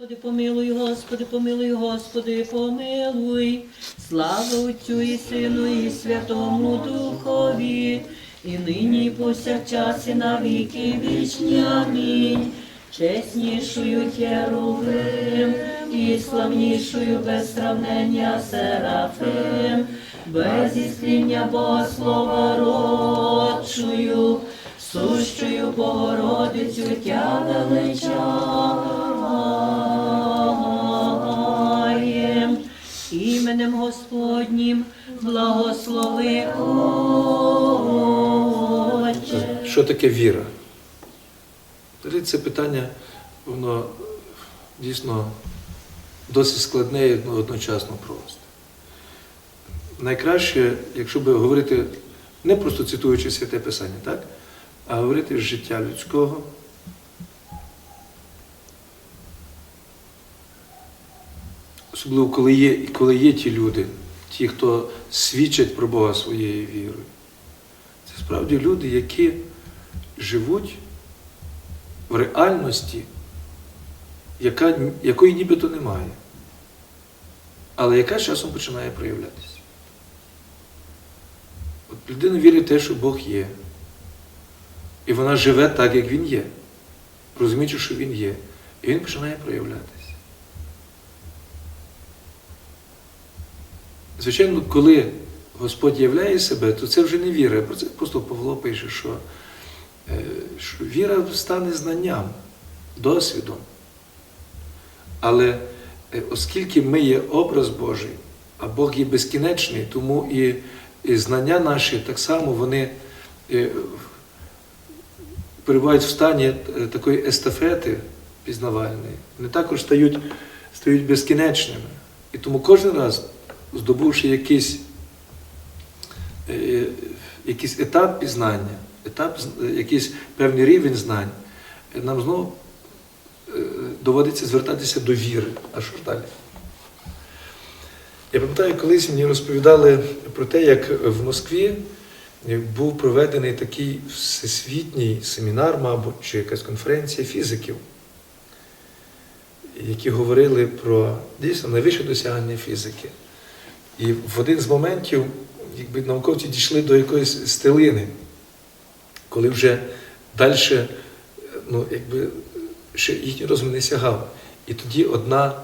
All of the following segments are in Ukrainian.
Господи, помилуй, Господи, помилуй, Господи, помилуй. Слава Отцю і Сину, і Святому Духові, і нині, і повсякчас, і на віки вічні. Амінь. Чеснішою Херувим, і славнішою без сравнення Серафим, без істріння Богослова родшою, сущою Богородицю тя величаєм. Іменем Господнім благослови Отче. Що таке віра? Взагалі Це питання, воно дійсно досить складне і одночасно просте. Найкраще, якщо би говорити, не просто цитуючи святе Писання, так? а говорити з життя людського. Особливо, коли є, коли є ті люди, ті, хто свідчать про Бога своєю вірою. Це справді люди, які живуть в реальності, яка, якої нібито немає, але яка часом починає проявлятися. От людина вірить в те, що Бог є. І вона живе так, як Він є, розуміючи, що Він є. І він починає проявлятися. Звичайно, коли Господь являє себе, то це вже не віра. Про це просто Павло пише, що, е, що віра стане знанням, досвідом. Але е, оскільки ми є образ Божий, а Бог є безкінечний, тому і, і знання наші так само вони е, перебувають в стані такої естафети пізнавальної. Вони також стають, стають безкінечними. І тому кожен раз, здобувши якийсь, е, якийсь етап пізнання, етап, е, якийсь певний рівень знань, нам знову е, доводиться звертатися до віри. А що ж далі? Я пам'ятаю, колись мені розповідали про те, як в Москві був проведений такий всесвітній семінар, мабуть, чи якась конференція фізиків, які говорили про дійсно найвище досягнення фізики. І в один з моментів, якби науковці дійшли до якоїсь стелини, коли вже далі ну, їхній розум не сягав. І тоді одна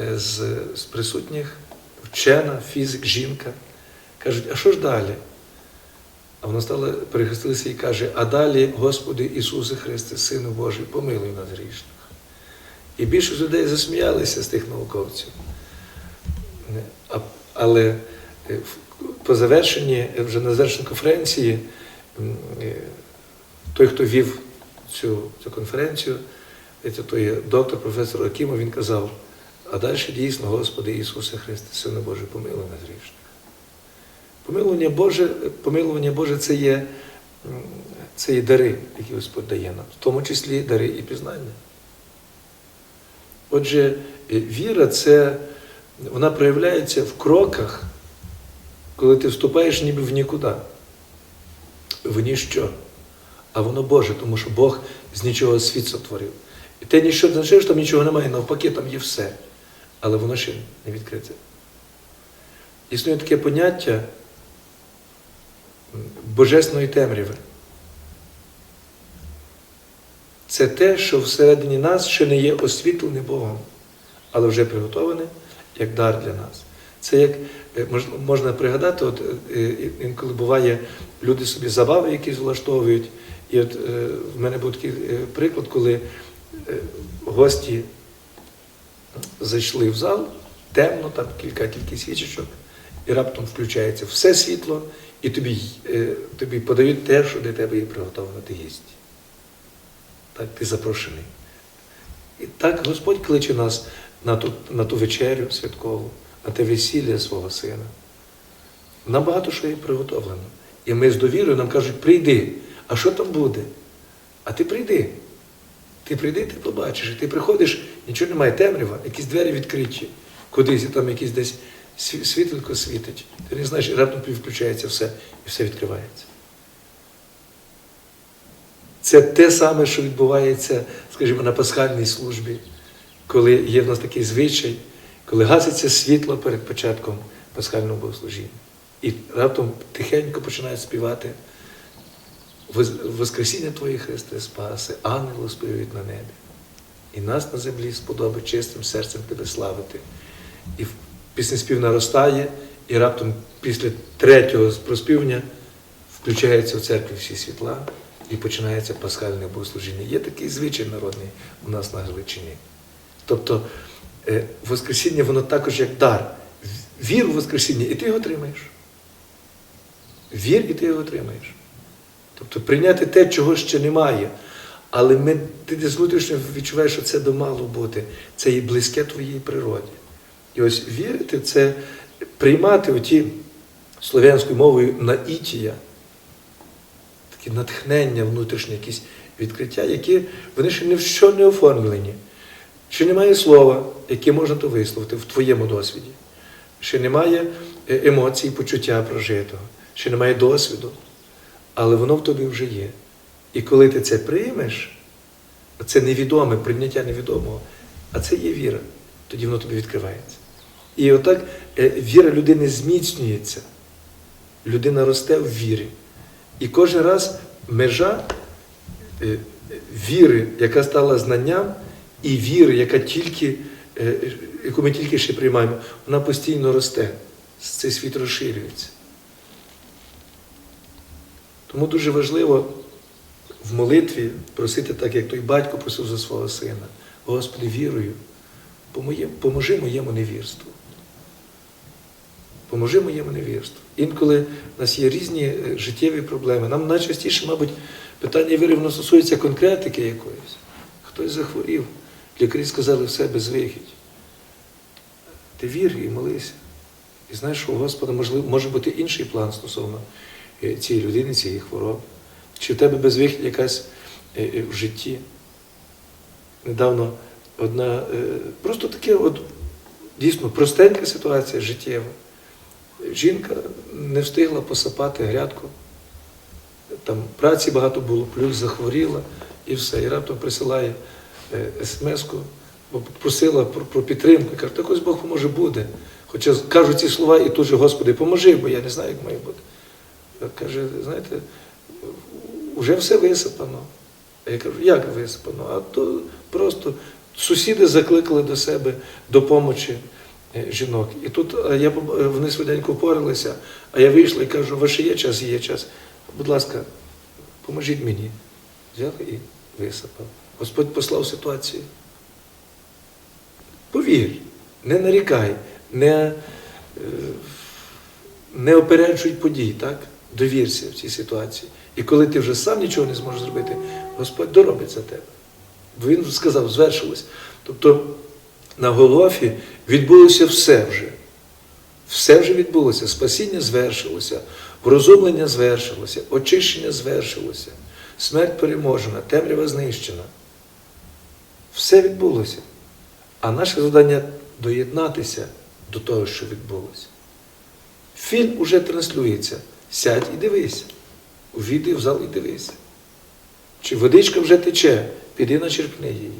е, з, з присутніх, вчена, фізик, жінка, кажуть, а що ж далі? А вона стала, перехрестилася і каже, а далі, Господи Ісусе Христе, Сину Божий, помилуй нас грішних. І більшість людей засміялися з тих науковців. А- Але е, по завершенні, е, вже на завершенні конференції, е, той, хто вів цю, цю конференцію, це той доктор, професор Акімов, він казав, а далі дійсно, Господи Ісусе Христе, Сину Божий, помилуй нас грішних. Помилування Боже, помилування Боже це є, це є дари, які Господь дає нам, в тому числі дари і пізнання. Отже, віра це вона проявляється в кроках, коли ти вступаєш ніби в нікуди, в ніщо. А воно Боже, тому що Бог з нічого світ сотворив. І те ніщо не що там нічого немає, навпаки, там є все. Але воно ще не відкрите. Існує таке поняття божесної темряви. Це те, що всередині нас ще не є освітлене Богом, але вже приготоване як дар для нас. Це як е, можна пригадати, от е, е, інколи буває, люди собі забави якісь влаштовують. І от в мене був такий приклад, коли гості зайшли в зал, темно, там кілька кількість свічечок, і раптом включається все світло, і тобі, тобі подають те, що для тебе є приготовано, ти гість. Так, ти запрошений. І так Господь кличе нас на ту, на ту вечерю святкову, на те весілля свого сина. Нам багато що є приготовлено. І ми з довірою нам кажуть, прийди. А що там буде? А ти прийди. Ти прийди, ти побачиш. І ти приходиш, нічого немає, темрява, якісь двері відкриті, кудись, і там якийсь десь сві- світло світить. Ти не знаєш, і раптом включається все, і все відкривається. Це те саме, що відбувається, скажімо, на пасхальній службі, коли є в нас такий звичай, коли гаситься світло перед початком пасхального богослужіння. І раптом тихенько починають співати Воскресіння Твоє Христе Спаси, ангелу співають на небі. І нас на землі сподоби чистим серцем Тебе славити. І пісня спів наростає, і раптом після третього проспівня включаються в церкві всі світла і починається пасхальне богослужіння. Є такий звичай народний у нас на Галичині. Тобто е, Воскресіння, воно також як дар. Вір у Воскресіння, і ти його отримаєш. Вір, і ти його отримаєш. Тобто прийняти те, чого ще немає. Але ми, ти десь внутрішньо відчуваєш, що це домало бути. Це є близьке твоїй природі. І ось вірити це приймати оті слов'янською мовою наїтія, такі натхнення внутрішні, якісь відкриття, які вони ще ні в що не оформлені. Ще немає слова, яке можна то висловити в твоєму досвіді. Ще немає е, емоцій, почуття прожитого, ще немає досвіду, але воно в тобі вже є. І коли ти це приймеш, це невідоме, прийняття невідомого, а це є віра, тоді воно тобі відкривається. І отак е, віра людини зміцнюється, людина росте в вірі. І кожен раз межа е, віри, яка стала знанням, і віри, яка тільки, е, яку ми тільки ще приймаємо, вона постійно росте. Цей світ розширюється. Тому дуже важливо в молитві просити так, як той батько просив за свого сина. Господи, вірую, поможи моєму невірству. Поможи моєму невірству. Інколи в нас є різні е, життєві проблеми. Нам найчастіше, мабуть, питання віри воно стосується конкретики якоїсь. Хтось захворів, лікарі сказали все безвихідь. Ти вір і молися. І знаєш, що у Господа можливо, може бути інший план стосовно е, цієї людини, цієї хвороби. Чи в тебе безвихідь якась е, е, в житті? Недавно одна, просто таке от, дійсно простенька ситуація життєва. Жінка не встигла посапати грядку, там праці багато було, плюс захворіла і все. І раптом присилає смс-ку, бо просила про, підтримку. Каже, так ось Бог поможе буде. Хоча кажуть ці слова і тут же, Господи, поможи, бо я не знаю, як має бути. Каже, знаєте, вже все висипано. А я кажу, як висипано? А то просто сусіди закликали до себе допомочі е, жінок. І тут е, я, е, вони швиденько впоралися, а я вийшла і кажу, ваш є час, є час. Будь ласка, поможіть мені. Взяли і висипав. Господь послав ситуацію. Повір, не нарікай, не, е, не опереджуй подій, так? Довірся в цій ситуації. І коли ти вже сам нічого не зможеш зробити, Господь доробить за тебе. Бо він сказав, звершилось. Тобто на Голгофі відбулося все вже. Все вже відбулося. Спасіння звершилося, врозумлення звершилося, очищення звершилося, смерть переможена, темрява знищена. Все відбулося. А наше завдання доєднатися до того, що відбулося. Фільм уже транслюється. Сядь і дивися. Увійди в зал і дивися. Чи водичка вже тече, піди начерпни її.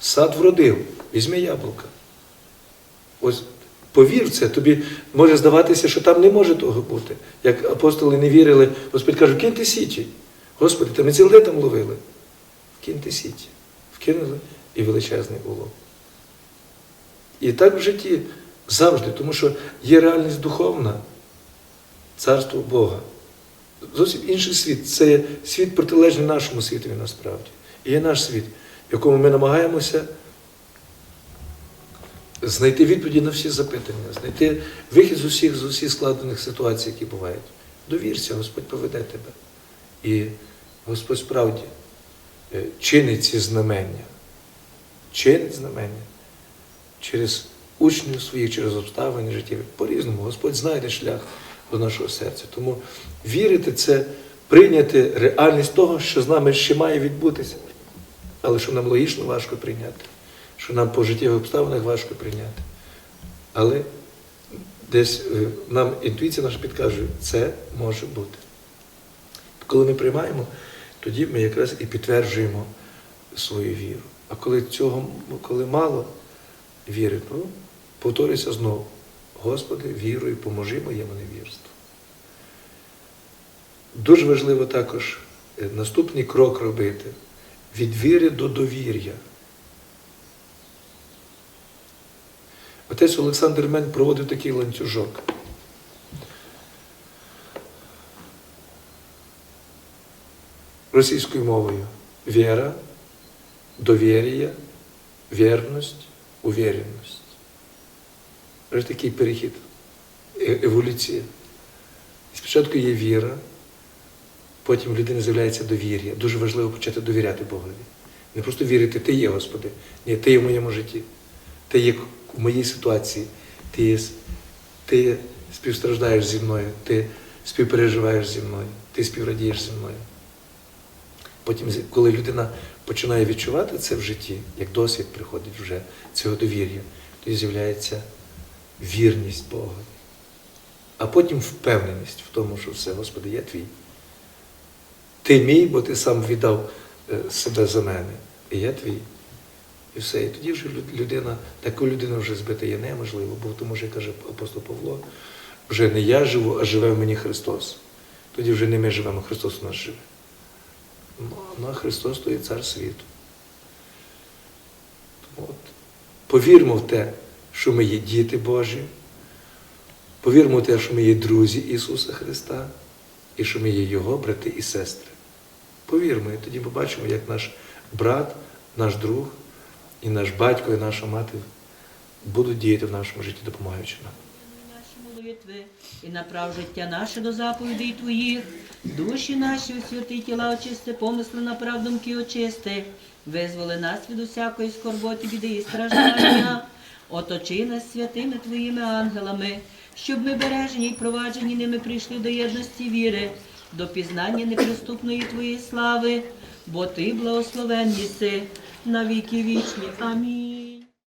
Сад вродив, візьми яблука. Ось повір в це, тобі може здаватися, що там не може того бути. Як апостоли не вірили, Господь каже, киньте сіті. Господи, та ми цілий там ловили. Киньте сіті. Вкинули і величезний улов. І так в житті завжди, тому що є реальність духовна, царство Бога. Зовсім інший світ. Це світ протилежний нашому світові насправді. І є наш світ, в якому ми намагаємося знайти відповіді на всі запитання, знайти вихід з усіх, з усіх складених ситуацій, які бувають. Довірся, Господь поведе тебе. І Господь справді е, чинить ці знамення. Чинить знамення через учнів своїх, через обставини життєві. По-різному Господь знайде шлях до нашого серця. Тому вірити це прийняти реальність того, що з нами ще має відбутися, але що нам логічно важко прийняти, що нам по життєвих обставинах важко прийняти. Але десь е, нам інтуїція наша підказує, це може бути. Коли ми приймаємо, тоді ми якраз і підтверджуємо свою віру. А коли цього коли мало, віри. Ну, повторюся знову. Господи, вірую, поможи моєму невірству. Дуже важливо також е, наступний крок робити від віри до довір'я. Отець Олександр Мень проводив такий ланцюжок. Російською мовою віра, довір'я, вірність, увіреність. Ось такий перехід, е- еволюція. Спочатку є віра, потім в людини з'являється довір'я. Дуже важливо почати довіряти Богові. Не просто вірити, ти є, Господи. Ні, ти є в моєму житті. Ти є в моїй ситуації. Ти, є, ти співстраждаєш зі мною, ти співпереживаєш зі мною, ти співрадієш зі мною. Потім, коли людина починає відчувати це в житті, як досвід приходить вже цього довір'я, тоді з'являється вірність Бога. А потім впевненість в тому, що все, Господи, я твій. Ти мій, бо ти сам віддав е, себе за мене, і я твій. І все. І тоді вже людина, таку людину вже збити є неможливо, бо тому що каже апостол Павло, вже не я живу, а живе в мені Христос. Тоді вже не ми живемо, Христос у нас живе. Ну, Христос то є цар світу. От, повірмо в те, що ми є діти Божі, повірмо в те, що ми є друзі Ісуса Христа і що ми є Його брати і сестри. Повірмо, і тоді побачимо, як наш брат, наш друг, і наш батько, і наша мати будуть діяти в нашому житті, допомагаючи нам. Молитви і направ життя наше до заповідей Твоїх, душі наші святі тіла очисти, помисли на правдумки очисти, визволи нас від усякої скорботи, біди і страждання, оточи нас святими Твоїми ангелами, щоб ми бережені й проваджені ними прийшли до єдності віри, до пізнання неприступної Твоєї слави, бо Ти благословен єси на віки вічні. Амінь.